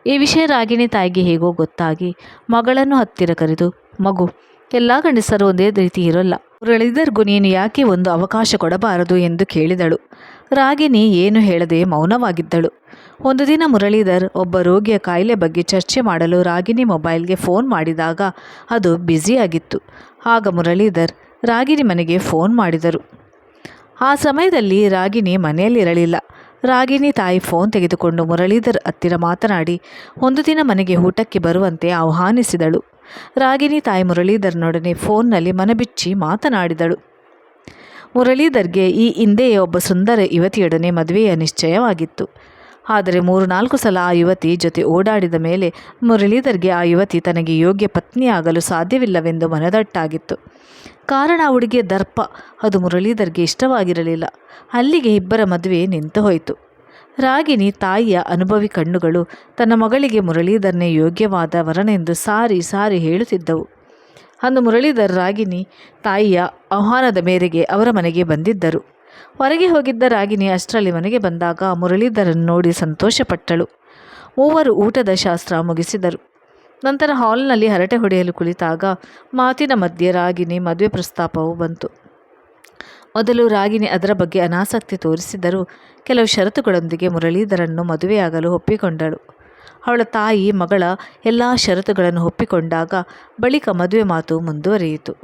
ಈ ವಿಷಯ ರಾಗಿಣಿ ತಾಯಿಗೆ ಹೇಗೋ ಗೊತ್ತಾಗಿ ಮಗಳನ್ನು ಹತ್ತಿರ ಕರೆದು, ಮಗು, ಎಲ್ಲ ಗಂಡಸರು ಒಂದೇ ರೀತಿ ಇರೋಲ್ಲ. ಮುರಳೀಧರ್ಗೂ ನೀನು ಯಾಕೆ ಒಂದು ಅವಕಾಶ ಕೊಡಬಾರದು? ಎಂದು ಕೇಳಿದಳು. ರಾಗಿಣಿ ಏನು ಹೇಳದೆ ಮೌನವಾಗಿದ್ದಳು. ಒಂದು ದಿನ ಮುರಳೀಧರ್ ಒಬ್ಬ ರೋಗಿಯ ಕಾಯಿಲೆ ಬಗ್ಗೆ ಚರ್ಚೆ ಮಾಡಲು ರಾಗಿಣಿ ಮೊಬೈಲ್ಗೆ ಫೋನ್ ಮಾಡಿದಾಗ ಅದು ಬ್ಯುಸಿಯಾಗಿತ್ತು. ಆಗ ಮುರಳೀಧರ್ ರಾಗಿಣಿ ಮನೆಗೆ ಫೋನ್ ಮಾಡಿದರು. ಆ ಸಮಯದಲ್ಲಿ ರಾಗಿಣಿ ಮನೆಯಲ್ಲಿರಲಿಲ್ಲ ರಾಗಿಣಿ ತಾಯಿ ಫೋನ್ ತೆಗೆದುಕೊಂಡು ಮುರಳೀಧರ್ ಹತ್ತಿರ ಮಾತನಾಡಿ, ಒಂದು ದಿನ ಮನೆಗೆ ಊಟಕ್ಕೆ ಬರುವಂತೆ ಆಹ್ವಾನಿಸಿದಳು. ರಾಗಿಣಿ ತಾಯಿ ಮುರಳೀಧರ್ನೊಡನೆ ಫೋನ್ನಲ್ಲಿ ಮನಬಿಚ್ಚಿ ಮಾತನಾಡಿದಳು. ಮುರಳೀಧರ್ಗೆ ಈ ಹಿಂದೆಯೇ ಒಬ್ಬ ಸುಂದರ ಯುವತಿಯೊಡನೆ ಮದುವೆಯ ನಿಶ್ಚಯವಾಗಿತ್ತು. ಆದರೆ ಮೂರು ನಾಲ್ಕು ಸಲ ಆ ಯುವತಿ ಜೊತೆ ಓಡಾಡಿದ ಮೇಲೆ ಮುರಳೀಧರ್ಗೆ ಆ ಯುವತಿ ತನಗೆ ಯೋಗ್ಯ ಪತ್ನಿಯಾಗಲು ಸಾಧ್ಯವಿಲ್ಲವೆಂದು ಮನದಟ್ಟಾಗಿತ್ತು. ಕಾರಣ ಹುಡುಗಿಯ ದರ್ಪ. ಅದು ಮುರಳೀಧರ್ಗೆ ಇಷ್ಟವಾಗಿರಲಿಲ್ಲ. ಅಲ್ಲಿಗೆ ಇಬ್ಬರ ಮದುವೆ ನಿಂತು ಹೋಯಿತು. ರಾಗಿಣಿ, ತಾಯಿಯ ಅನುಭವಿ ಕಣ್ಣುಗಳು ತನ್ನ ಮಗಳಿಗೆ ಮುರಳೀಧರ್ನೇ ಯೋಗ್ಯವಾದ ವರನೆಂದು ಸಾರಿ ಸಾರಿ ಹೇಳುತ್ತಿದ್ದವು. ಅಂದು ಮುರಳೀಧರ್ ರಾಗಿಣಿ, ತಾಯಿಯ ಆಹ್ವಾನದ ಮೇರೆಗೆ ಅವರ ಮನೆಗೆ ಬಂದಿದ್ದರು. ಹೊರಗೆ ಹೋಗಿದ್ದ ರಾಗಿಣಿ ಅಷ್ಟರಲ್ಲಿ ಮನೆಗೆ ಬಂದಾಗ ಮುರಳೀಧರನ್ನು ನೋಡಿ ಸಂತೋಷಪಟ್ಟಳು. ಮೂವರು ಊಟದ ಶಾಸ್ತ್ರ ಮುಗಿಸಿದರು. ನಂತರ ಹಾಲ್ನಲ್ಲಿ ಹರಟೆ ಹೊಡೆಯಲು ಕುಳಿತಾಗ ಮಾತಿನ ಮಧ್ಯೆ ರಾಗಿಣಿ ಮದುವೆ ಪ್ರಸ್ತಾಪವು ಬಂತು. ಮೊದಲು ರಾಗಿಣಿ ಅದರ ಬಗ್ಗೆ ಅನಾಸಕ್ತಿ ತೋರಿಸಿದರೂ ಕೆಲವು ಷರತ್ತುಗಳೊಂದಿಗೆ ಮುರಳೀಧರನ್ನು ಮದುವೆಯಾಗಲು ಒಪ್ಪಿಕೊಂಡಳು. ಅವಳ ತಾಯಿ ಮಗಳ ಎಲ್ಲ ಷರತ್ತುಗಳನ್ನು ಒಪ್ಪಿಕೊಂಡಾಗ ಬಳಿಕ ಮದುವೆ ಮಾತು ಮುಂದುವರಿಯಿತು.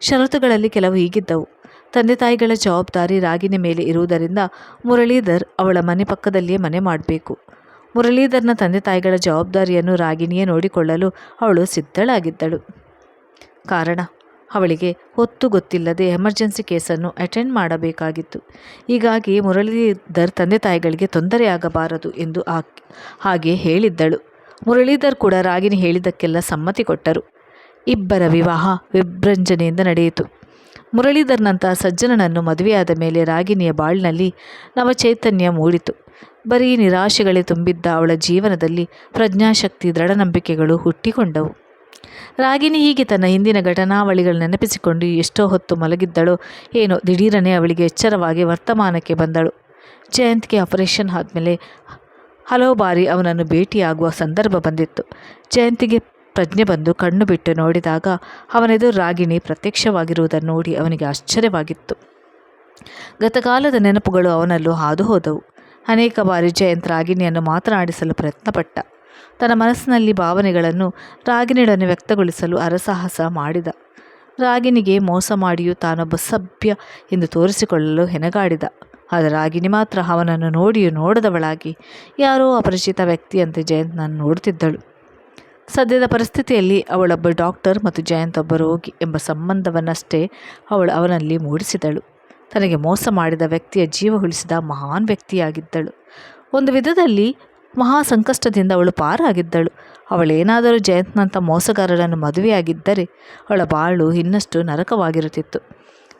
ಷರತ್ತುಗಳಲ್ಲಿ ಕೆಲವು ಹೀಗಿದ್ದವು. ತಂದೆ ತಾಯಿಗಳ ಜವಾಬ್ದಾರಿ ರಾಗಿನಿ ಮೇಲೆ ಇರುವುದರಿಂದ ಮುರಳೀಧರ್ ಅವಳ ಮನೆ ಪಕ್ಕದಲ್ಲಿಯೇ ಮನೆ ಮಾಡಬೇಕು. ಮುರಳೀಧರ್ನ ತಂದೆ ತಾಯಿಗಳ ಜವಾಬ್ದಾರಿಯನ್ನು ರಾಗಿಣಿಯೇ ನೋಡಿಕೊಳ್ಳಲು ಅವಳು ಸಿದ್ಧಳಾಗಿದ್ದಳು. ಕಾರಣ, ಅವಳಿಗೆ ಹೊತ್ತು ಗೊತ್ತಿಲ್ಲದೆ ಎಮರ್ಜೆನ್ಸಿ ಕೇಸನ್ನು ಅಟೆಂಡ್ ಮಾಡಬೇಕಾಗಿತ್ತು. ಹೀಗಾಗಿ ಮುರಳೀಧರ್ ತಂದೆ ತಾಯಿಗಳಿಗೆ ತೊಂದರೆಯಾಗಬಾರದು ಎಂದು ಆ ಹಾಗೆ ಹೇಳಿದ್ದಳು. ಮುರಳೀಧರ್ ಕೂಡ ರಾಗಿಣಿ ಹೇಳಿದ್ದಕ್ಕೆಲ್ಲ ಸಮ್ಮತಿ ಕೊಟ್ಟರು. ಇಬ್ಬರ ವಿವಾಹ ವಿಭ್ರಂಜನೆಯಿಂದ ನಡೆಯಿತು. ಮುರಳೀಧರ್ನಂತಹ ಸಜ್ಜನನನ್ನು ಮದುವೆಯಾದ ಮೇಲೆ ರಾಗಿಣಿಯ ಬಾಳಿನಲ್ಲಿ ನವಚೈತನ್ಯ ಮೂಡಿತು. ಬರೀ ನಿರಾಶೆಗಳೇ ತುಂಬಿದ್ದ ಅವಳ ಜೀವನದಲ್ಲಿ ಪ್ರಜ್ಞಾಶಕ್ತಿ ದೃಢನಂಬಿಕೆಗಳು ಹುಟ್ಟಿಕೊಂಡವು. ರಾಗಿಣಿ ಹೀಗೆ ತನ್ನ ಹಿಂದಿನ ಘಟನಾವಳಿಗಳು ನೆನಪಿಸಿಕೊಂಡು ಎಷ್ಟೋ ಹೊತ್ತು ಮಲಗಿದ್ದಳೋ ಏನೋ ದಿಢೀರನೆ ಅವಳಿಗೆ ಎಚ್ಚರವಾಗಿ ವರ್ತಮಾನಕ್ಕೆ ಬಂದಳು. ಜಯಂತ್ಗೆ ಆಪರೇಷನ್ ಆದಮೇಲೆ ಹಲವು ಬಾರಿ ಅವನನ್ನು ಭೇಟಿಯಾಗುವ ಸಂದರ್ಭ ಬಂದಿತ್ತು. ಜಯಂತಿಗೆ ಪ್ರಜ್ಞೆ ಬಂದು ಕಣ್ಣು ಬಿಟ್ಟು ನೋಡಿದಾಗ ಅವನೆದು ರಾಗಿಣಿ ಪ್ರತ್ಯಕ್ಷವಾಗಿರುವುದನ್ನು ನೋಡಿ ಅವನಿಗೆ ಆಶ್ಚರ್ಯವಾಗಿತ್ತು. ಗತಕಾಲದ ನೆನಪುಗಳು ಅವನಲ್ಲೂ ಹಾದು ಹೋದವು ಅನೇಕ ಬಾರಿ ಜಯಂತ್ ರಾಗಿಣಿಯನ್ನು ಮಾತನಾಡಿಸಲು ಪ್ರಯತ್ನಪಟ್ಟ. ತನ್ನ ಮನಸ್ಸಿನಲ್ಲಿ ಭಾವನೆಗಳನ್ನು ರಾಗಿಣಿಯೊಡನೆ ವ್ಯಕ್ತಗೊಳಿಸಲು ಅರಸಾಹಸ ಮಾಡಿದ. ರಾಗಿಣಿಗೆ ಮೋಸ ಮಾಡಿಯೂ ತಾನೊಬ್ಬ ಸಭ್ಯ ಎಂದು ತೋರಿಸಿಕೊಳ್ಳಲು ಹೆಣಗಾಡಿದ. ಆದರೆ ರಾಗಿಣಿ ಮಾತ್ರ ಅವನನ್ನು ನೋಡಿಯೂ ನೋಡದವಳಾಗಿ, ಯಾರೋ ಅಪರಿಚಿತ ವ್ಯಕ್ತಿಯಂತೆ ಜಯಂತ್ನನ್ನು ನೋಡುತ್ತಿದ್ದಳು. ಸದ್ಯದ ಪರಿಸ್ಥಿತಿಯಲ್ಲಿ ಅವಳೊಬ್ಬ ಡಾಕ್ಟರ್ ಮತ್ತು ಜಯಂತ್ ಒಬ್ಬ ರೋಗಿ ಎಂಬ ಸಂಬಂಧವನ್ನಷ್ಟೇ ಅವಳು ಅವನಲ್ಲಿ ಮೂಡಿಸಿದಳು. ತನಗೆ ಮೋಸ ಮಾಡಿದ ವ್ಯಕ್ತಿಯ ಜೀವ ಉಳಿಸಿದ ಮಹಾನ್ ವ್ಯಕ್ತಿಯಾಗಿದ್ದಳು. ಒಂದು ವಿಧದಲ್ಲಿ ಮಹಾ ಸಂಕಷ್ಟದಿಂದ ಅವಳು ಪಾರಾಗಿದ್ದಳು. ಅವಳೇನಾದರೂ ಜಯಂತ್ನಂಥ ಮೋಸಗಾರರನ್ನು ಮದುವೆಯಾಗಿದ್ದರೆ ಅವಳ ಬಾಳು ಇನ್ನಷ್ಟು ನರಕವಾಗಿರುತ್ತಿತ್ತು.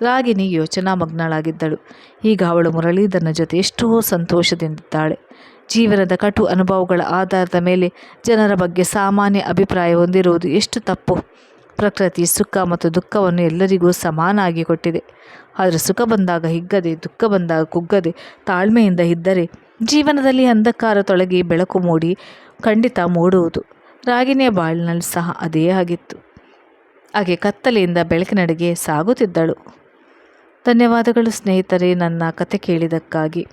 ರಾಗಿಣಿ ಯೋಚನಾ ಮಗ್ನಳಾಗಿದ್ದಳು ಈಗ ಅವಳು ಮುರಳೀಧರನ ಜೊತೆ ಎಷ್ಟೋ ಸಂತೋಷದಿಂದಿದ್ದಾಳೆ. ಜೀವನದ ಕಟು ಅನುಭವಗಳ ಆಧಾರದ ಮೇಲೆ ಜನರ ಬಗ್ಗೆ ಸಾಮಾನ್ಯ ಅಭಿಪ್ರಾಯ ಹೊಂದಿರುವುದು ಎಷ್ಟು ತಪ್ಪು? ಪ್ರಕೃತಿ ಸುಖ ಮತ್ತು ದುಃಖವನ್ನು ಎಲ್ಲರಿಗೂ ಸಮಾನಾಗಿ ಕೊಟ್ಟಿದೆ. ಆದರೆ ಸುಖ ಬಂದಾಗ ಹಿಗ್ಗದೆ, ದುಃಖ ಬಂದಾಗ ಕುಗ್ಗದೆ, ತಾಳ್ಮೆಯಿಂದ ಇದ್ದರೆ ಜೀವನದಲ್ಲಿ ಅಂಧಕಾರ ತೊಳಗಿ ಬೆಳಕು ಮೂಡಿ ಖಂಡಿತ ಮೂಡುವುದು. ರಾಗಿಣಿಯ ಬಾಳಿನಲ್ಲಿ ಸಹ ಅದೇ ಆಗಿತ್ತು. ಹಾಗೆ ಕತ್ತಲೆಯಿಂದ ಬೆಳಕಿನಡೆಗೆ ಸಾಗುತ್ತಿದ್ದಳು. ಧನ್ಯವಾದಗಳು ಸ್ನೇಹಿತರೆ, ನನ್ನ ಕತೆ ಕೇಳಿದ್ದಕ್ಕಾಗಿ.